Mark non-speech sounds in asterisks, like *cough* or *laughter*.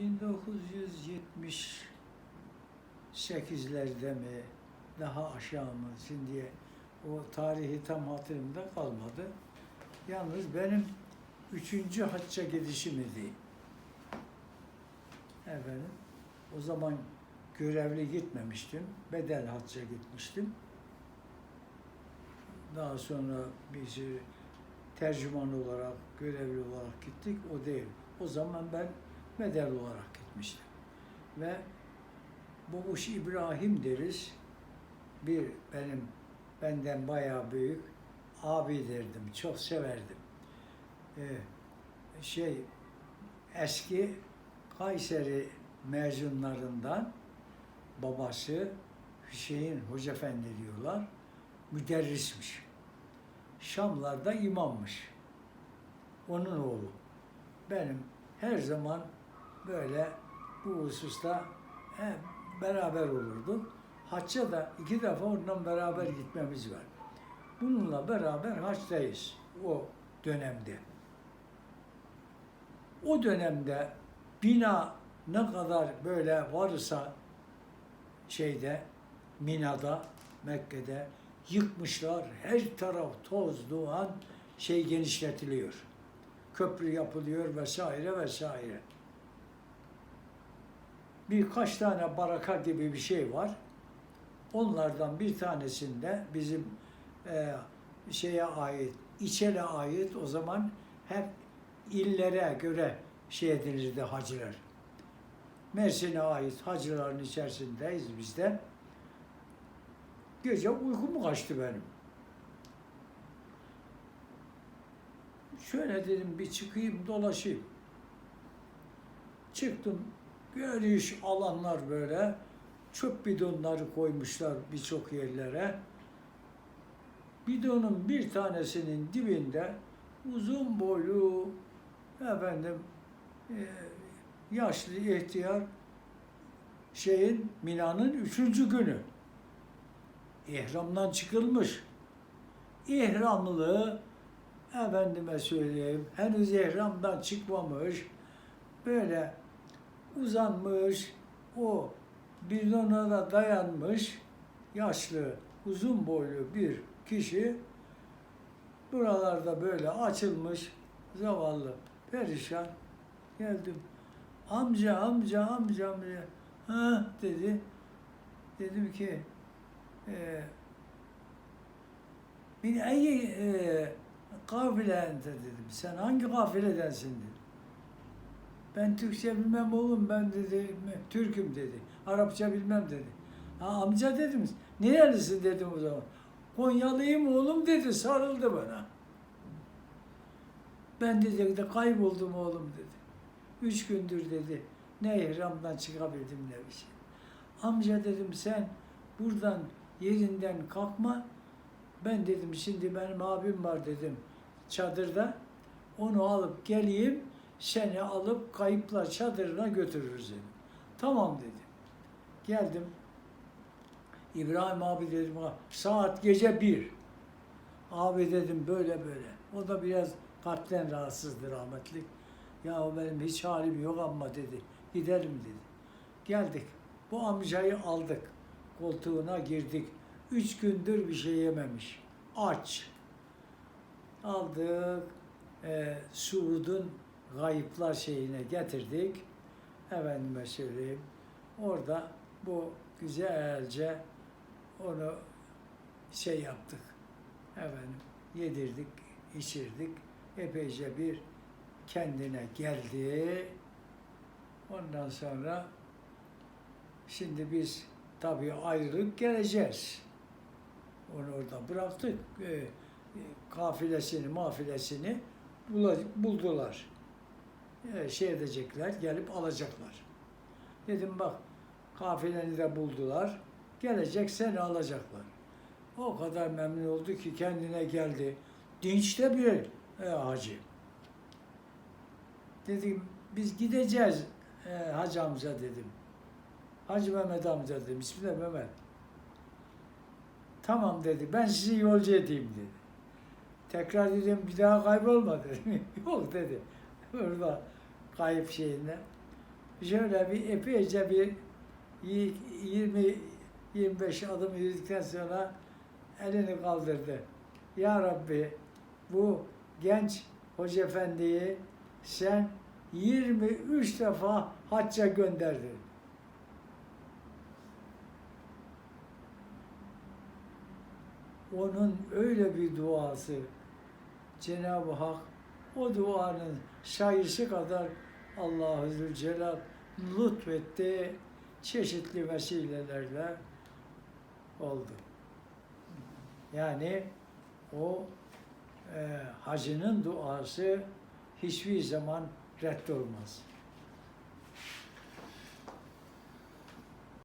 1978'lerde mi daha aşağı mı şimdi o tarihi tam hatırımda kalmadı. Yalnız benim üçüncü hacca gidişim idi. Efendim, o zaman görevli gitmemiştim. Bedel hacca gitmiştim. Daha sonra biz e, tercüman olarak, görevli olarak gittik. O değil. O zaman ben bedel olarak gitmiştim. Ve Babuş İbrahim deriz. Bir benim benden bayağı büyük abi derdim. Çok severdim. Ee, şey eski Kayseri mezunlarından babası Hüseyin Hoca Efendi diyorlar. Müderrismiş. Şamlarda imammış. Onun oğlu. Benim her zaman böyle bu hususta he, beraber olurduk. Hacca da iki defa ondan beraber gitmemiz var. Bununla beraber haçtayız o dönemde. O dönemde bina ne kadar böyle varsa şeyde Mina'da, Mekke'de yıkmışlar. Her taraf toz, duman şey genişletiliyor. Köprü yapılıyor vesaire vesaire. Birkaç tane baraka gibi bir şey var. Onlardan bir tanesinde bizim e, şeye ait, İçel'e ait o zaman hep illere göre şey edilirdi hacılar. Mersin'e ait hacıların içerisindeyiz biz de. Gece uykumu kaçtı benim. Şöyle dedim bir çıkayım dolaşayım. Çıktım. Geniş alanlar böyle. Çöp bidonları koymuşlar birçok yerlere. Bidonun bir tanesinin dibinde uzun boylu efendim e, yaşlı ihtiyar şeyin Mina'nın üçüncü günü. İhramdan çıkılmış. İhramlı efendime söyleyeyim henüz ihramdan çıkmamış böyle uzanmış o bidona da dayanmış yaşlı uzun boylu bir kişi. Buralarda böyle açılmış zavallı perişan. Geldim. Amca amca amca amca. Ha dedi. Dedim ki e, min eyyi e, kafile ente dedim. Sen hangi kafiledensin? dedim ben Türkçe bilmem oğlum ben dedi Türk'üm dedi Arapça bilmem dedi ha amca dedim nerelisin dedim o zaman Konyalıyım oğlum dedi sarıldı bana ben dedi de kayboldum oğlum dedi. Üç gündür dedi. Ne ihramdan çıkabildim ne bir şey. Amca dedim sen buradan yerinden kalkma. Ben dedim şimdi benim abim var dedim çadırda. Onu alıp geleyim seni alıp kayıpla çadırına götürürüz dedim. Tamam dedi. Geldim. İbrahim abi dedim saat gece bir. Abi dedim böyle böyle. O da biraz kalpten rahatsızdı rahmetli. Ya benim hiç halim yok ama dedi. Gidelim dedi. Geldik. Bu amcayı aldık. Koltuğuna girdik. Üç gündür bir şey yememiş. Aç. Aldık. E, Suud'un gayıplar şeyine getirdik. Efendime söyleyeyim. Orada bu güzelce onu şey yaptık. Efendim yedirdik, içirdik epeyce bir kendine geldi. Ondan sonra şimdi biz tabii ayrılıp geleceğiz. Onu orada bıraktık. E, kafilesini, mafilesini buldular. E, şey edecekler, gelip alacaklar. Dedim bak kafileni de buldular. Gelecek seni alacaklar. O kadar memnun oldu ki kendine geldi. Dinçte bir e, hacı. Dedim biz gideceğiz e, hacı amca dedim. Hacı Mehmet amca dedim. İsmi de Mehmet. Tamam dedi. Ben sizi yolcu edeyim dedi. Tekrar dedim bir daha kaybolma dedim. *laughs* Yok dedi. Orada kayıp şeyinde. şöyle bir epeyce bir 20 25 adım yürüdükten sonra elini kaldırdı. Ya Rabbi bu genç hoca efendiyi sen 23 defa hacca gönderdin. Onun öyle bir duası Cenab-ı Hak o duanın sayısı kadar Allah-u Zülcelal lütfetti çeşitli vesilelerle oldu. Yani o e, hacının duası hiçbir zaman reddolmaz.